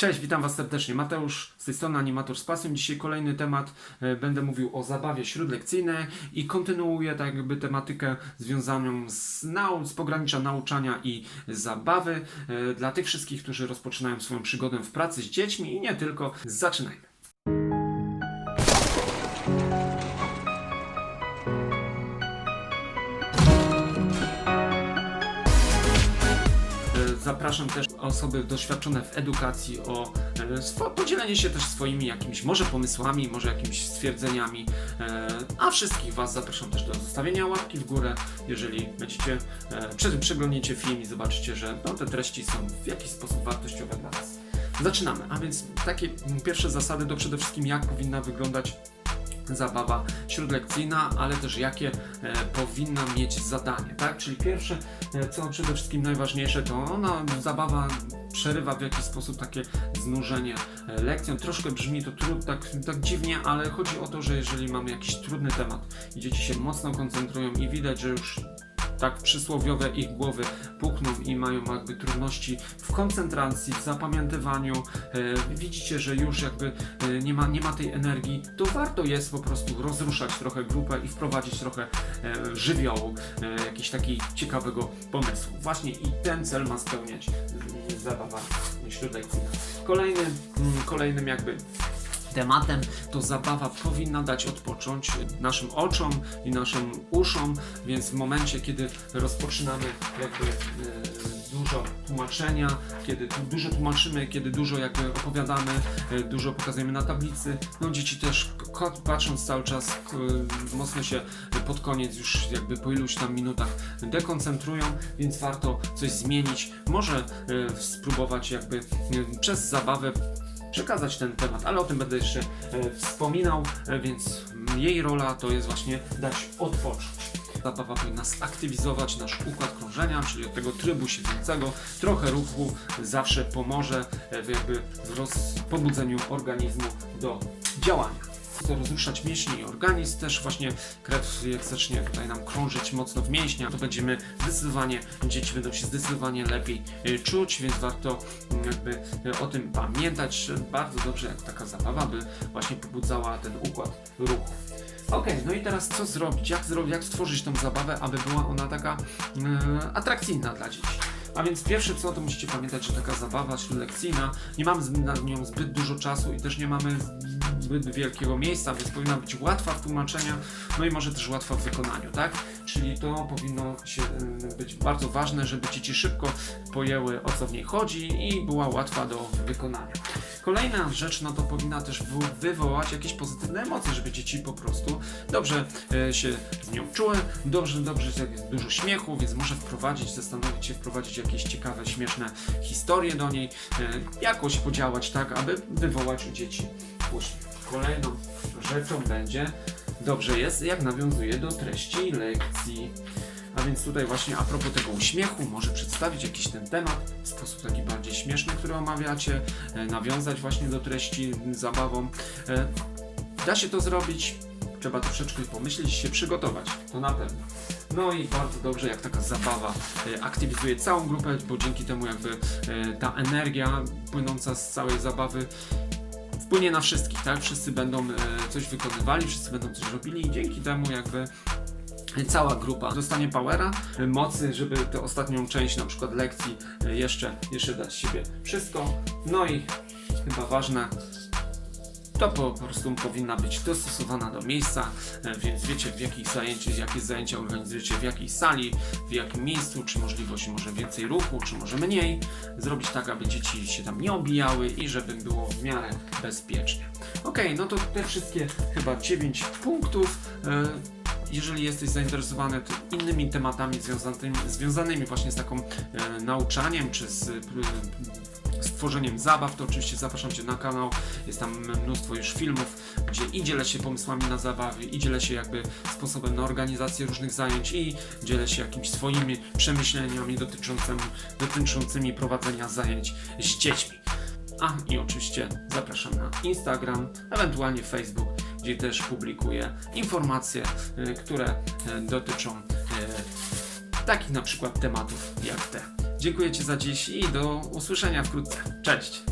Cześć, witam Was serdecznie. Mateusz z tej strony Animator z Pasją. Dzisiaj kolejny temat. E, Będę mówił o zabawie śródlekcyjnej i kontynuuję tak jakby tematykę związaną z, nau- z pogranicza nauczania i zabawy. E, Dla tych wszystkich, którzy rozpoczynają swoją przygodę w pracy z dziećmi i nie tylko, zaczynajmy. Zapraszam też osoby doświadczone w edukacji o e, podzielenie się też swoimi jakimiś może pomysłami, może jakimiś stwierdzeniami. E, A wszystkich Was zapraszam też do zostawienia łapki w górę, jeżeli będziecie e, prze- przeglądniecie film i zobaczycie, że no, te treści są w jakiś sposób wartościowe dla Was. Zaczynamy, a więc takie pierwsze zasady to przede wszystkim jak powinna wyglądać zabawa śródlekcyjna, ale też jakie e, powinna mieć zadanie, tak? Czyli pierwsze, e, co przede wszystkim najważniejsze, to ona, zabawa przerywa w jakiś sposób takie znużenie e, lekcją. Troszkę brzmi to trud, tak, tak dziwnie, ale chodzi o to, że jeżeli mamy jakiś trudny temat i dzieci się mocno koncentrują i widać, że już tak przysłowiowe ich głowy pukną i mają jakby trudności w koncentracji, w zapamiętywaniu, e, widzicie, że już jakby e, nie, ma, nie ma tej energii, to warto jest po prostu rozruszać trochę grupę i wprowadzić trochę e, żywiołu, jakiś taki ciekawego pomysłu. Właśnie i ten cel ma spełniać zabawa śródlekcyjna. Kolejnym, mm, kolejnym jakby tematem, to zabawa powinna dać odpocząć naszym oczom i naszym uszom, więc w momencie, kiedy rozpoczynamy jakby e, dużo tłumaczenia, kiedy dużo tłumaczymy, kiedy dużo jakby opowiadamy, e, dużo pokazujemy na tablicy, no dzieci też patrząc cały czas k- mocno się pod koniec już jakby po iluś tam minutach dekoncentrują, więc warto coś zmienić, może e, spróbować jakby e, przez zabawę przekazać ten temat, ale o tym będę jeszcze e, wspominał, e, więc jej rola to jest właśnie dać odpocząć. Zabawa powinna zaktywizować nasz układ krążenia, czyli od tego trybu siedzącego. Trochę ruchu zawsze pomoże e, w jakby w pobudzeniu organizmu do działania. Rozruszać mięśnie i organizm, też właśnie krew jak zacznie tutaj nam krążyć mocno w mięśniach, to będziemy zdecydowanie, dzieci będą się zdecydowanie lepiej e, czuć, więc warto mm, jakby e, o tym pamiętać, bardzo dobrze jak taka zabawa by właśnie pobudzała ten układ ruchu. Okej, no i teraz co zrobić? Jak, zro- jak stworzyć tą zabawę, aby była ona taka e, atrakcyjna dla dzieci? A więc pierwsze co, to musicie pamiętać, że taka zabawa śródlekcyjna, nie mamy na nią zbyt dużo czasu i też nie mamy zbyt wielkiego miejsca, więc powinna być łatwa w tłumaczeniu, no i może też łatwa w wykonaniu, tak? Czyli to powinno się y, być bardzo ważne, żeby dzieci szybko pojęły o co w niej chodzi i była łatwa do wykonania. Kolejna rzecz, no to powinna też wy- wywołać jakieś pozytywne emocje, żeby dzieci po prostu dobrze e, się z nią czuły, dobrze, dobrze, jest dużo śmiechu, więc może wprowadzić, zastanowić się, wprowadzić jakieś ciekawe, śmieszne historie do niej, e, jakoś podziałać tak, aby wywołać u dzieci uśmiech. Kolejną rzeczą będzie, dobrze jest, jak nawiązuje do treści lekcji. A więc tutaj właśnie a propos tego uśmiechu, może przedstawić jakiś ten temat w sposób taki bardziej śmieszny, który omawiacie, e, nawiązać właśnie do treści zabawą. E, Da się to zrobić, trzeba troszeczkę pomyśleć, się przygotować, to na pewno. No i bardzo dobrze, jak taka zabawa e, aktywizuje całą grupę, bo dzięki temu jakby ta energia płynąca z całej zabawy wpłynie na wszystkich, tak? Wszyscy będą e, coś wykonywali, wszyscy będą coś robili i dzięki temu jakby cała grupa dostanie powera, e, mocy, żeby tę ostatnią część na przykład lekcji e, jeszcze, jeszcze dać z siebie wszystko. No i chyba ważne, to po prostu powinna być dostosowana do miejsca, e, więc wiecie w jakich zajęciach, jakie zajęcia organizujecie, w jakiej sali, w jakim miejscu, czy możliwość może więcej ruchu, czy może mniej. Zrobić tak, aby dzieci się tam nie obijały i żeby było w miarę bezpiecznie. Ok, no to te wszystkie chyba 9 punktów. E, jeżeli jesteś zainteresowany innymi tematami związanymi, związanymi właśnie z taką e, nauczaniem czy z e, z tworzeniem zabaw, to oczywiście zapraszam Cię na kanał. Jest tam mnóstwo już filmów, gdzie i dzielę się pomysłami na zabawy, i dzielę się jakby sposobem na organizację różnych zajęć, i dzielę się jakimiś swoimi przemyśleniami dotyczącymi, dotyczącymi prowadzenia zajęć z dziećmi. A i oczywiście zapraszam na Instagram, ewentualnie Facebook, gdzie też publikuję informacje, y, które y, dotyczą y, takich na przykład tematów jak te. Dziękuję Ci za dziś i do usłyszenia wkrótce. Cześć!